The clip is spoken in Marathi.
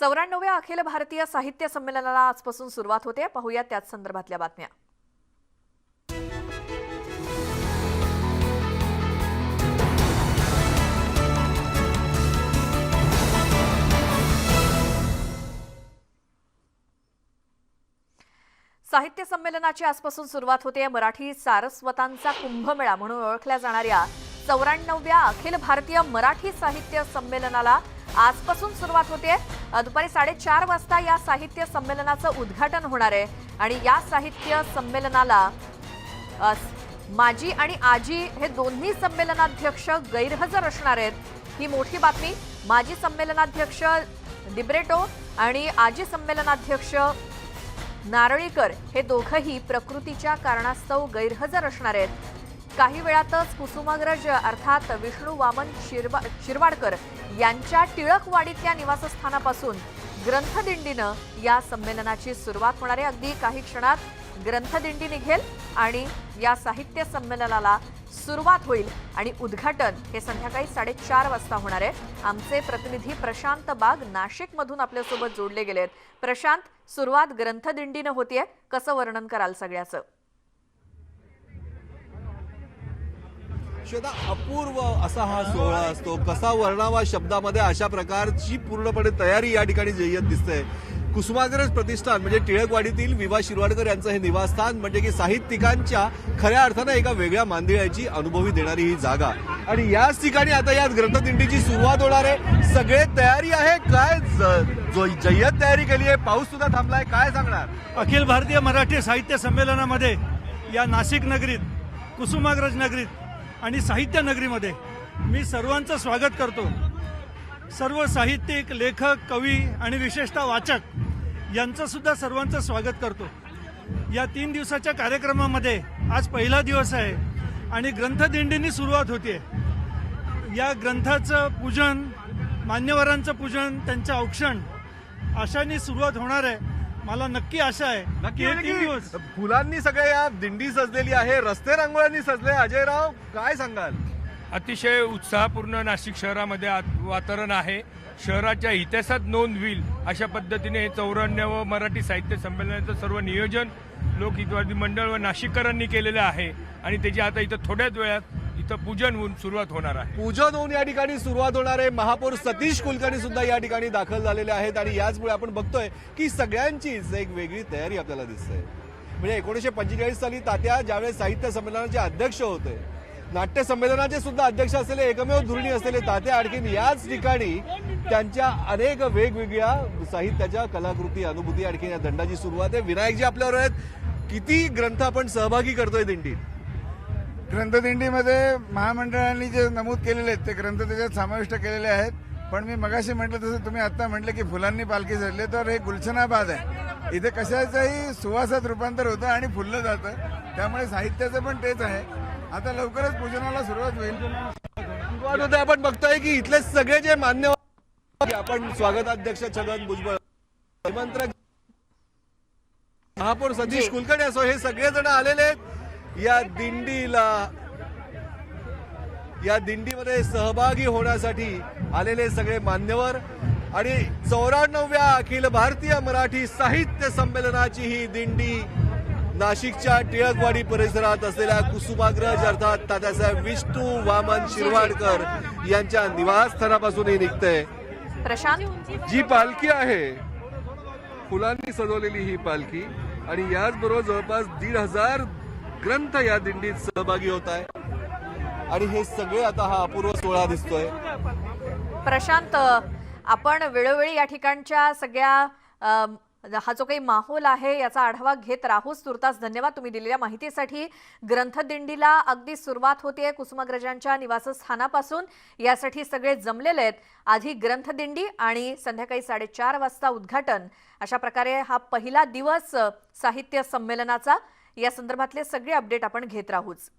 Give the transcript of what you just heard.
चौऱ्याण्णव्या अखिल भारतीय साहित्य संमेलनाला आजपासून सुरुवात होते. पाहूया त्याच संदर्भातल्या बातम्या. साहित्य संमेलनाची आजपासून सुरुवात होते. मराठी सारस्वतांचा कुंभमेळा म्हणून ओळखल्या जाणाऱ्या चौऱ्याण्णव्या अखिल भारतीय मराठी साहित्य संमेलनाला आजपासून सुरुवात होते. दुपारी साडेचार वाजता या साहित्य संमेलनाचं उद्घाटन होणार आहे. आणि या साहित्य संमेलनाला माजी आणि आजी हे दोन्ही संमेलनाध्यक्ष गैरहजर असणार आहेत. ही मोठी बातमी माजी संमेलनाध्यक्ष डिब्रेटो आणि आजी संमेलनाध्यक्ष नारळीकर हे दोघंही प्रकृतीच्या कारणास्तव गैरहजर असणार आहेत. काही वेळातच कुसुमाग्रज अर्थात विष्णू वामन शिरवा शिरवाडकर यांच्या टिळकवाडीतल्या निवासस्थानापासून ग्रंथदिंडीनं या संमेलनाची सुरुवात होणार आहे. अगदी काही क्षणात ग्रंथदिंडी निघेल आणि या साहित्य संमेलनाला सुरुवात होईल आणि उद्घाटन हे संध्याकाळी साडेचार वाजता होणार आहे. आमचे प्रतिनिधी प्रशांत बाग नाशिकमधून आपल्यासोबत जोडले गेले आहेत प्रशांत सुरुवात ग्रंथदिंडीनं होतीये. कसं वर्णन कराल सगळ्याचं? श्वेता अपूर्व असा हा सोहळा असतो. कसा वर्णावा शब्दामध्ये अशा प्रकारची पूर्णपणे तयारी या ठिकाणी जय्यत दिसते कुसुमाग्रज प्रतिष्ठान म्हणजे टिळकवाडीतील विवा शिरवाडकर यांचं हे निवासस्थान म्हणजे की साहित्यिकांच्या खऱ्या अर्थानं एका वेगळ्या मांदिळ्याची अनुभवी देणारी ही जागा. आणि याच ठिकाणी आता या ग्रंथदिंडीची सुरुवात होणार आहे. सगळे तयारी आहे. काय जो जय्यत तयारी केली आहे पाऊस सुद्धा थांबलाय. काय सांगणार? अखिल भारतीय मराठी साहित्य संमेलनामध्ये या नाशिक नगरीत कुसुमाग्रज नगरीत आणि साहित्य नगरीमध्ये मी सर्वांचं स्वागत करतो. सर्व साहित्यिक लेखक कवी आणि विशेषतः वाचक यांचंसुद्धा सर्वांचं स्वागत करतो. या तीन दिवसाच्या कार्यक्रमामध्ये आज पहिला दिवस आहे आणि ग्रंथदिंडीनी सुरुवात होते या ग्रंथाचं पूजन मान्यवरांचं पूजन त्यांचं औक्षण अशाने सुरुवात होणार आहे. मला नक्की आशा आहे की हे तीन दिवस फुलांनी सगळे या दिंडी सजलेली आहे रस्ते रांगोळ्यांनी सजले. अजयराव काय सांगाल? अतिशय उत्साहपूर्ण नाशिक शहरामध्ये आत- वातावरण आहे. शहराच्या इतिहासात नोंद होईल अशा पद्धतीने हे चौऱ्याण्णव मराठी साहित्य संमेलनाचं सर्व नियोजन लोकहितवादी मंडळ व नाशिककरांनी केलेलं आहे. आणि त्याची आता इथं थोड्याच वेळात इथं पूजन होऊन सुरुवात होणार आहे. पूजन होऊन या ठिकाणी सुरुवात होणार आहे. महापौर सतीश कुलकर्णी सुद्धा या ठिकाणी दाखल झालेले आहेत आणि याचमुळे आपण बघतोय की सगळ्यांचीच एक वेगळी तयारी आपल्याला दिसते. म्हणजे एकोणीशे पंचेचाळीस साली तात्या ज्यावेळेस साहित्य संमेलनाचे अध्यक्ष होते नाट्य संमेलनाचे सुद्धा अध्यक्ष असलेले एकमेव धुरणी असलेले तात्या आणखीन याच ठिकाणी त्यांच्या अनेक वेगवेगळ्या साहित्याच्या कलाकृती अनुभूती आणखीन या दंडाची सुरुवात आहे. विनायकजी आपल्यावर आहेत. किती ग्रंथ आपण सहभागी करतोय दिंडीत? ग्रंथदिंडीमध्ये महामंडळांनी जे नमूद केलेले आहेत ते ग्रंथ त्याच्यात समाविष्ट केलेले आहेत. पण मी मगाशी म्हटलं तसं तुम्ही आता म्हटलं की फुलांनी पालखी झडले तर हे गुलशनाबाद आहे. इथे कशाचंही सुवासात रूपांतर होतं आणि फुललं जातं. त्यामुळे साहित्याचं पण तेच आहे. आता लवकरच पूजनाला सुरुवात होईल. आपण बघतोय की इथले सगळे जे मान्यवर आपण स्वागताध्यक्ष छगन भुजबळ निमंत्रक महापौर सतीश कुलकर्णी असो हे सगळे जण आलेले आहेत. या दिंडीला या दिंडीमध्ये सहभागी होण्यासाठी आलेले सगळे मान्यवर आणि चौऱ्याण्णव्या अखिल भारतीय मराठी साहित्य संमेलनाची ही दिंडी नाशिकच्या टिळकवाडी परिसरात असलेल्या कुसुमाग्रज अर्थात तात्यासाहेब विष्णू वामन शिरवाडकर यांच्या निवासस्थानापासून ही निघते. प्रशांत. जी पालखी आहे फुलांनी सजवलेली ही पालखी आणि याचबरोबर जवळपास दीड हजार ग्रंथ या दिंडीत सहभागी होत आहे. आणि हे सगळे आता हा अपूर्व सोहळा दिसतोय. प्रशांत आपण वेळोवेळी या ठिकाणच्या सगळ्या हा जो काही माहोल आहे याचा आढावा घेत राहूच. तुर्तास धन्यवाद तुम्ही दिलेल्या माहितीसाठी. ग्रंथदिंडीला अगदी सुरुवात होते कुसुमाग्रजांच्या निवासस्थानापासून. यासाठी सगळे जमलेले आहेत. आधी ग्रंथदिंडी आणि संध्याकाळी साडेचार वाजता उद्घाटन. अशा प्रकारे हा पहिला दिवस साहित्य संमेलनाचा. या संदर्भातले सगळे अपडेट आपण घेत राहूच.